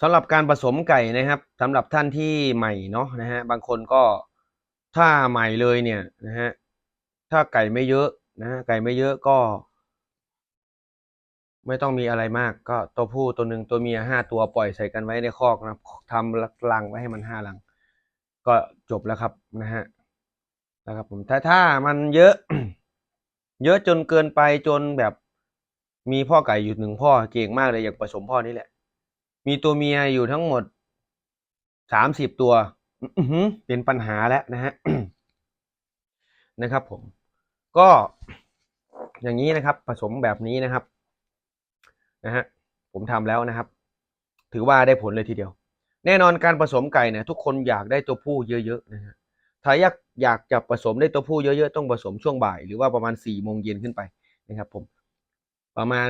สำหรับการผสมไก่นะครับสำหรับท่านที่ใหม่เนาะนะฮะบางคนก็ถ้าใหม่เลยเนี่ยนะฮะถ้าไก่ไม่เยอะนะฮะไก่ไม่เยอะก็ ไม่ต้องมีอะไรมาก ก็ตัวผู้ตัวหนึ่งตัวเมียห้าตัวปล่อยใส่กันไว้ในคอกนะครับทำรังไว้ให้มันห้ารัง ก็จบแล้วครับนะฮะนะครับผมถ้าถ้ามันเยอะ เยอะจนเกินไปจนแบบมีพ่อไก่อยู่หนึ่งพ่อเก่งมากเลยอย่างผสมพ่อนี่แหละ มีตัวเมียอยู่ทั้งหมดสามสิบตัวเป็นปัญหาแล้วนะฮะนะครับ ผม ก็อย่างนี้นะครับ ผสมแบบนี้นะครับ นะฮะผมทำแล้วนะครับ ถือว่าได้ผลเลยทีเดียว แน่นอนการผสมไก่เนี่ยทุกคนอยากได้ตัวผู้เยอะๆนะฮะถ้าอยากอยากจะผสมได้ตัวผู้เยอะๆต้องผสมช่วงบ่าย หรือว่าประมาณสี่โมงเย็นขึ้นไปนะครับ ผม ประมาณ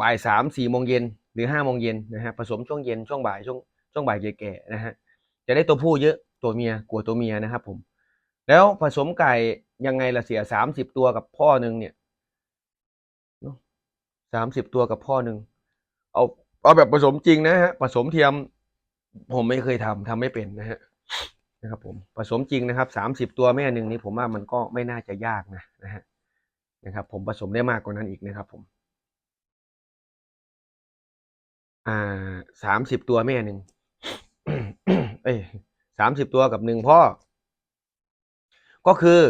บ่ายสามสี่โมงเย็น หรือห้าโมงเย็นนะฮะผสมช่วงเย็นช่วงบ่ายช่วงช่วงบ่ายแก่ๆนะฮะจะได้ตัวผู้เยอะตัวเมียกลัวตัวเมียนะครับผม แล้วผสมไก่ยังไงละเสียสามสิบตัวกับพ่อหนึ่งเนี่ยสามสิบตัวกับพ่อหนึ่งเอาเอาแบบผสมจริงนะฮะผสมเทียม ผมไม่เคยทำทำไม่เป็นนะฮะนะครับผมผสมจริงนะครับสามสิบตัวแม่หนึ่งนี้ผมว่ามันก็ไม่น่าจะยากนะนะฮะนะครับผมผสมได้มากกว่านั้นอีกนะครับผม อ่าสามสิบตัวแม่หนึ่งเอ้ยสามสิบตัวกับหนึ่งพ่อ ก็คือ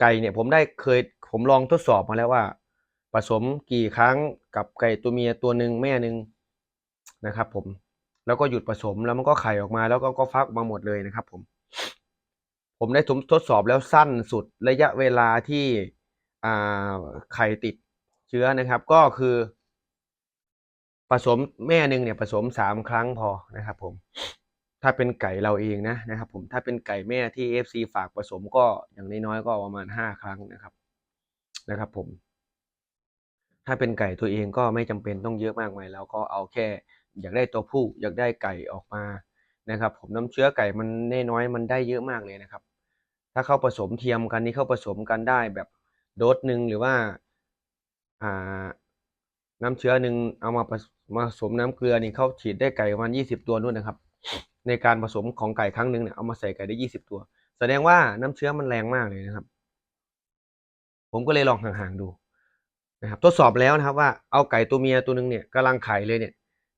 ไก่เนี่ยผมได้เคยผมลองทดสอบมาแล้วว่า ผสมกี่ครั้งกับไก่ตัวเมียตัวหนึ่งแม่หนึ่งนะครับ ผมแล้วก็หยุดผสมแล้วมันก็ไข่ออกมาแล้วก็ก็ฟักออกมาหมดเลยนะครับ ผม ผมได้ทดสอบแล้วสั้นสุดระยะเวลาที่อ่าไข่ติด เชื้อนะครับก็คือผสมแม่หนึ่งเนี่ยผสมสามครั้งพอนะครับผมถ้าเป็นไก่เราเองนะนะครับผมถ้าเป็นไก่แม่ที่ FC ฝากผสมก็อย่างน้อยๆก็ประมาณห้าครั้งนะครับนะครับผม ถ้าเป็นไก่ตัวเองก็ไม่จำเป็นต้องเยอะมากมายเราก็เอาแค่ อยากได้ตัวผู้อยากได้ไก่ออกมานะครับ ผมน้ำเชื้อไก่มันแน่น้อยมันได้เยอะมากเลยนะครับ ถ้าเข้าผสมเทียมกันนี่เข้าผสมกันได้แบบโดสหนึ่งหรือว่า น้ำเชื้อหนึ่งเอามาผสมาผสมน้ำเกลือนี่เขาฉีดได้ไก่ประมาณยี่สิบตัวนู่นนะครับ ในการผสมของไก่ครั้งหนึ่งเนี่ยเอามาใส่ไก่ได้ยี่สิบตัว แสดงว่าน้ำเชื้อมันแรงมากเลยนะครับ ผมก็เลยลองห่างๆดูนะครับ ทดสอบแล้วนะครับว่าเอาไก่ตัวเมียตัวหนึ่งเนี่ยกำลังไข่เลยเนี่ย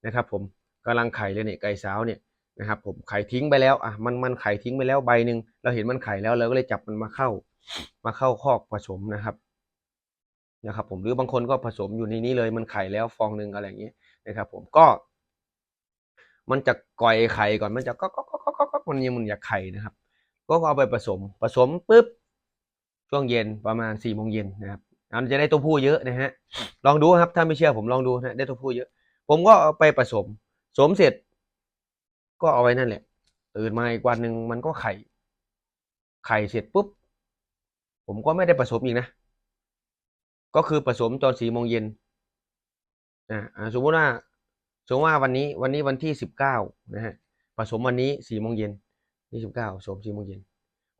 นะครับ ผมกำลังไข่เลยเนี่ยไก่สาวเนี่ยนะครับ ผมไข่ทิ้งไปแล้วอะมันมันไข่ทิ้งไปแล้วใบหนึ่งเราเห็นมันไข่แล้วเราก็เลยจับมันมาเข้า มาเข้าคอกผสมนะครับ นะครับผมหรือบางคนก็ผสมอยู่ในนี้เลยมันไข่แล้วฟองหนึ่งอะไรอย่างเงี้ยนะครับ ผมก็ มันจะก่อยไข่ก่อนมันจะก็ก็ก็ก็ก็มันยังมันอยากไข่นะครับ ก็เอาไปผสมผสมปุ๊บช่วงเย็นประมาณสี่โมงเย็นนะครับมันจะได้ตัวผู้เยอะนะฮะลองดูครับ ถ้าไม่เชื่อผมลองดูนะได้ตัวผู้เยอะ ผมก็เอาไปผสมสมเสร็จ ก็เอาไว้นั่นแหละตื่นมาอีกวันหนึ่งมันก็ไข่ ไข่เสร็จปุ๊บ ผมก็ไม่ได้ผสมอีกนะ ก็คือผสมตอนสี่โมงเย็นอ่าสมมติว่าสมมติว่าวันนี้วันนี้วันที่สิบเก้านะฮะผสมวันนี้สี่โมงเย็นยี่สิบเก้าผสมสี่โมงเย็น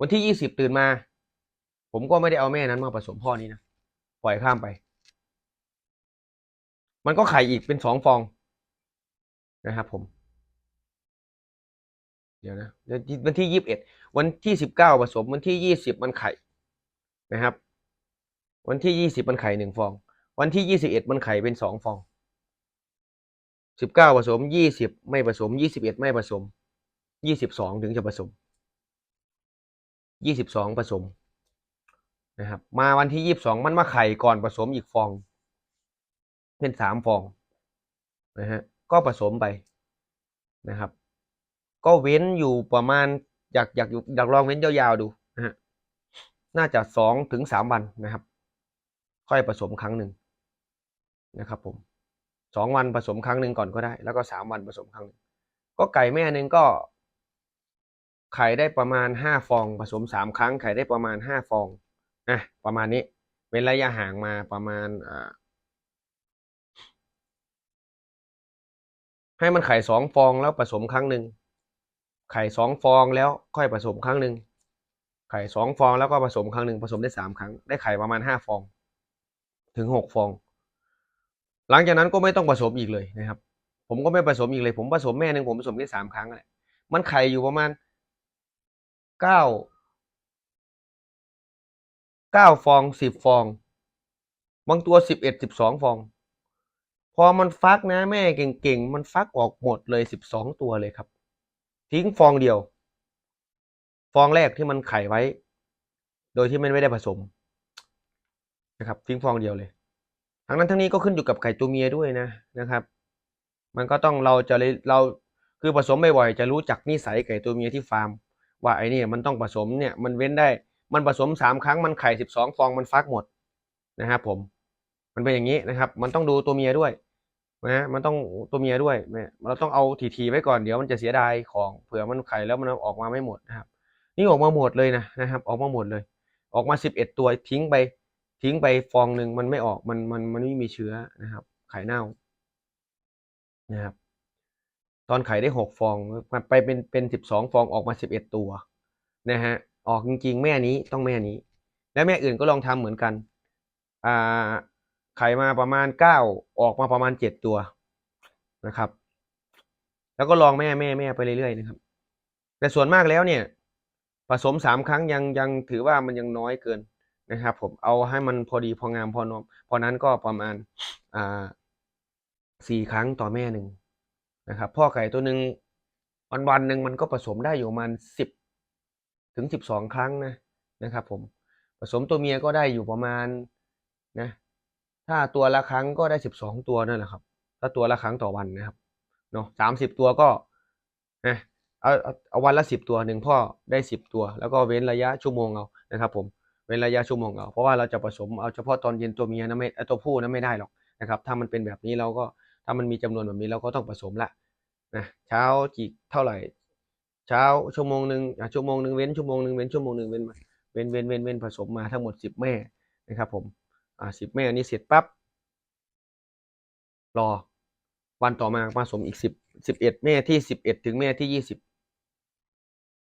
วันที่ยี่สิบตื่นมา ผมก็ไม่ได้เอาแม่นั้นมาผสมพ่อนี้นะปล่อยข้ามไป มันก็ไข่อีกเป็นสองฟองนะครับผม เดี๋ยวนะวันที่ยี่สิบเอ็ดวันที่สิบเก้าผสมวันที่ยี่สิบมันไข่นะครับ วันที่ยี่สิบมันไข่หนึ่งฟอง วันที่ยี่สิบเอ็ดมันไข่เป็นสองฟองสิบเก้าผสมยี่สิบไม่ผสมยี่สิบเอ็ดไม่ผสมยี่สิบสองถึงจะผสมยี่สิบสองผสมนะครับ มาวันที่ยี่สิบสองมันมาไข่ก่อนผสมอีกฟอง เป็นสามฟองนะฮะก็ผสมไปนะครับ ก็เว้นอยู่ประมาณอยากอยากอยากลองเว้นยาวๆดูนะฮะน่าจะสองถึงสามวันนะครับ ค่อยผสมครั้งหนึ่งนะครับผมสองวันผสมครั้งหนึ่งก่อนก็ได้ แล้วก็สามวันผสมครั้งหนึ่งก็ไก่แม่หนึ่งก็ไข่ได้ประมาณห้าฟอง ผสมสามครั้งไข่ได้ประมาณห้าฟองนะประมาณนี้เป็นระยะห่างมาประมาณอ่าให้มันไข่สองฟองแล้วผสมครั้งหนึ่งไข่สองฟองแล้วค่อยผสมครั้งหนึ่งไข่สองฟองแล้วก็ผสมครั้งหนึ่งผสมได้สามครั้ง ได้ไข่ประมาณห้าฟอง ถึงหกฟอง หลังจากนั้นก็ไม่ต้องผสมอีกเลยนะครับ ผมก็ไม่ผสมอีกเลย ผมผสมแม่หนึ่งผมผสมแค่สามครั้งแหละมันไข่อยู่ประมาณเก้าเก้าฟองสิบฟอง บางตัวสิบเอ็ดสิบสองฟอง พอมันฟักนะแม่เก่งๆ มันฟักออกหมดเลยสิบสองตัวเลยครับ ทิ้งฟองเดียว ฟองแรกที่มันไข่ไว้ โดยที่มันไม่ได้ผสม นะครับทิ้งฟองเดียวเลยทั้งนั้นทั้งนี้ก็ขึ้นอยู่กับไก่ตัวเมียด้วยนะนะครับ มันก็ต้องเราจะเลยเราคือผสมบ่อยๆจะรู้จักนิสัยไก่ตัวเมียที่ฟาร์ม ว่าไอ้นี่มันต้องผสมเนี่ยมันเว้นได้มันผสมสามครั้งมันไข่สิบสองฟองมันฟักหมดนะครับผม มันเป็นอย่างนี้นะครับ มันต้องดูตัวเมียด้วยนะมันต้องตัวเมียด้วยเนี่ยเราต้องเอาทีๆไว้ก่อนเดี๋ยวมันจะเสียดายของเผื่อมันไข่แล้วมันออกมาไม่หมดนะครับ นี่ออกมาหมดเลยนะนะครับ ออกมาหมดเลย ออกมาสิบเอ็ดตัวทิ้งไป ทิ้งไปฟองหนึ่งมันไม่ออกมันมันมันไม่มีเชื้อนะครับ ไข่เน่านะครับ ตอนไข่ได้หกฟองมันไปเป็นเป็นสิบสองฟองออกมาสิบเอ็ดตัวนะฮะออกจริง ๆ แม่นี้ต้องแม่นี้ แล้วแม่อื่นก็ลองทำเหมือนกันอ่าไข่มาประมาณเก้าออกมาประมาณเจ็ดตัวนะครับ แล้วก็ลองแม่แม่แม่ไปเรื่อยๆนะครับ แต่ส่วนมากแล้วเนี่ย ผสมสามครั้งยังยังถือว่ามันยังน้อยเกิน นะครับผมเอาให้มันพอดีพองามพอนมพอนั้นก็ประมาณอ่าสี่ครั้งต่อแม่หนึ่งนะครับ พ่อไก่ตัวหนึ่งวันวันหนึ่งมันก็ผสมได้อยู่ประมาณสิบถึงสิบสองครั้งนะนะครับผมผสมตัวเมียก็ได้อยู่ประมาณนะถ้าตัวละครั้งก็ได้สิบสองตัวนั่นแหละครับ ถ้าตัวละครั้งต่อวันนะครับเนาะสามสิบตัวก็นะเอาเอาวันละสิบตัวหนึ่งพ่อได้สิบตัว แล้วก็เว้นระยะชั่วโมงเอานะครับผม เว้นระยะชั่วโมงเอาเพราะว่าเราจะผสมเอาเฉพาะตอนเย็นตัวเมียนะไม่ตัวผู้นะไม่ได้หรอกนะครับ ถ้ามันเป็นแบบนี้เราก็ถ้ามันมีจำนวนแบบนี้เราก็ต้องผสมละนะเช้ากี่เท่าไหร่ เช้าชั่วโมงหนึ่งอะชั่วโมงหนึ่งเว้นชั่วโมงหนึ่งเว้นชั่วโมงหนึ่งเว้นมาเว้นเว้นเว้นเว้นผสมมาทั้งหมดสิบแม่นะครับ ผมอ่าสิบแม่อันนี้เสร็จปั๊บรอวันต่อมาผสมอีกสิบสิบเอ็ดแม่ที่สิบเอ็ดถึงแม่ที่ยี่สิบ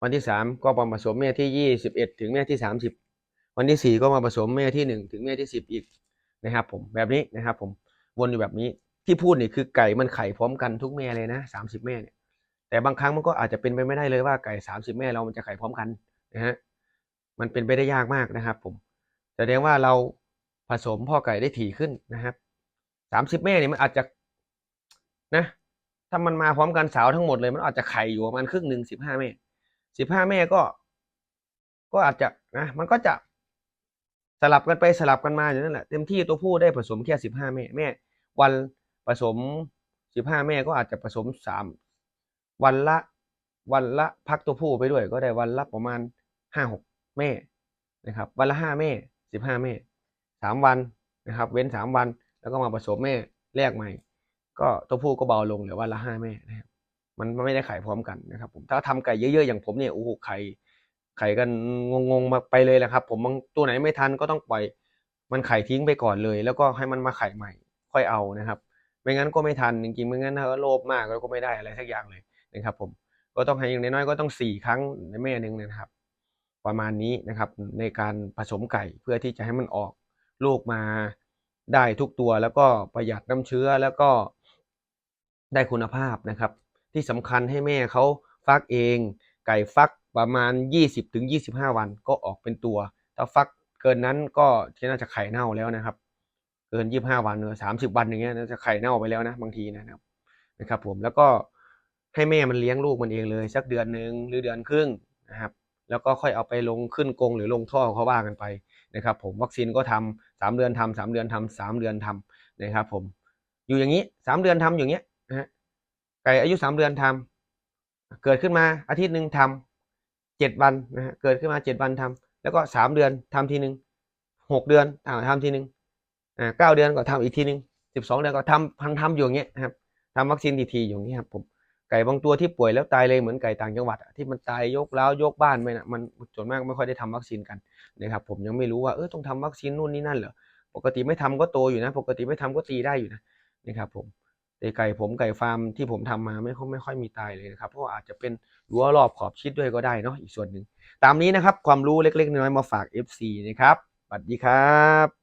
วันที่สามก็มาผสมแม่ที่ยี่สิบเอ็ดถึงแม่ที่สามสิบ วันที่สี่ก็มาผสมแม่ที่หนึ่งถึงแม่ที่สิบอีกนะครับ ผมแบบนี้นะครับ ผมวนอยู่แบบนี้ที่พูดนี่คือไก่มันไข่พร้อมกันทุกแม่เลยนะสามสิบแม่เนี่ยแต่บางครั้งมันก็อาจจะเป็นไปไม่ได้เลยว่าไก่สามสิบแม่เรามันจะไข่พร้อมกันนะฮะมันเป็นไปได้ยากมากนะครับ ผมแสดงว่าเราผสมพ่อไก่ได้ถี่ขึ้นนะครับสามสิบแม่เนี่ยมันอาจจะนะถ้ามันมาพร้อมกันสาวทั้งหมดเลยมันอาจจะไข่อยู่ประมาณครึ่งหนึ่งสิบห้าแม่สิบห้าแม่ก็ ก็อาจจะนะมันก็จะ สลับกันไปสลับกันมาอยู่นั่นแหละเต็มที่ตัวผู้ได้ผสมแค่สิบห้าแม่แม่ วันผสมสิบห้าแม่ก็อาจจะผสมสามวันละวันละพักตัวผู้ไปด้วย ก็ได้วันละประมาณห้าหกแม่นะครับ วันละห้าแม่สิบห้าแม่สามวันนะครับ เว้นสามวันแล้วก็มาผสมแม่แรกใหม่ ก็ตัวผู้ก็เบาลงเหลือวันละห้าแม่นะครับมันไม่ได้ไข่พร้อมกันนะครับ ผมถ้าทำไก่เยอะๆอย่างผมเนี่ยโอ้โหไข่ ไข่กันงงๆมาไปเลยแหละครับ ผมบางตัวไหนไม่ทันก็ต้องปล่อย มันไข่ทิ้งไปก่อนเลย แล้วก็ให้มันมาไข่ใหม่ ค่อยเอานะครับ ไม่งั้นก็ไม่ทันจริงๆไม่งั้นถ้าโลภมากแล้วก็ไม่ได้อะไรสักอย่างเลยนะครับ ผมก็ต้องให้อย่างน้อยๆก็ต้องสี่ครั้งในแม่หนึ่งนะครับ ประมาณนี้นะครับในการผสมไก่เพื่อที่จะให้มันออกลูกมาได้ทุกตัวแล้วก็ประหยัดน้ำเชื้อแล้วก็ได้คุณภาพนะครับ ที่สำคัญให้แม่เขาฟักเอง ไก่ฟัก ประมาณ 20ถึง25 วันก็ออกเป็นตัว ถ้าฟักเกินนั้นก็ที่น่าจะไข่เน่าแล้วนะครับ เกิน 25 วันหรือ30 วันอย่างเงี้ยน่าจะไข่เน่าไปแล้วนะบางทีนะครับนะครับ ผมแล้วก็ให้แม่มันเลี้ยงลูกมันเองเลย สักเดือนหนึ่งหรือเดือนครึ่งนะครับ แล้วก็ค่อยเอาไปลงขึ้นกรงหรือลงท่อเขาว่ากันไปนะครับ ผมวัคซีนก็ทำสามเดือนทำสามเดือนทำสามเดือนทำนะครับ ผมอยู่อย่างนี้สามเดือนทำอย่างเงี้ยนะฮะไก่อายุสามเดือนทำเกิดขึ้นมาอาทิตย์หนึ่งทำ เจ็ดวันนะฮะเกิดขึ้นมาเจ็ดวันทำแล้วก็สามเดือนทำทีหนึ่งหกเดือนทำทีหนึ่งอ่าเก้าเดือนก็ทำอีกทีหนึ่งสิบสองเดือนก็ทำพันทำอยู่อย่างเงี้ยครับทำวัคซีนทีๆอย่างนี้ครับผมไก่บางตัวที่ป่วยแล้วตายเลยเหมือนไก่ต่างจังหวัดที่มันตายยกแล้วยกบ้านไปนะมันส่วนมากไม่ค่อยได้ทำวัคซีนกันนะครับผมยังไม่รู้ว่าเออต้องทำวัคซีนนู่นนี่นั่นเหรอปกติไม่ทำก็โตอยู่นะ ปกติไม่ทำก็ตีได้อยู่นะนะครับผม แต่ไก่ผมไก่ฟาร์มที่ผมทำมาไม่ค่อยไม่ค่อยมีตายเลยนะครับเพราะอาจจะเป็นรั้วรอบขอบชิดด้วยก็ได้เนาะอีกส่วนหนึ่งตามนี้นะครับความรู้เล็กๆน้อยๆมาฝาก FC นะครับสวัสดีครับ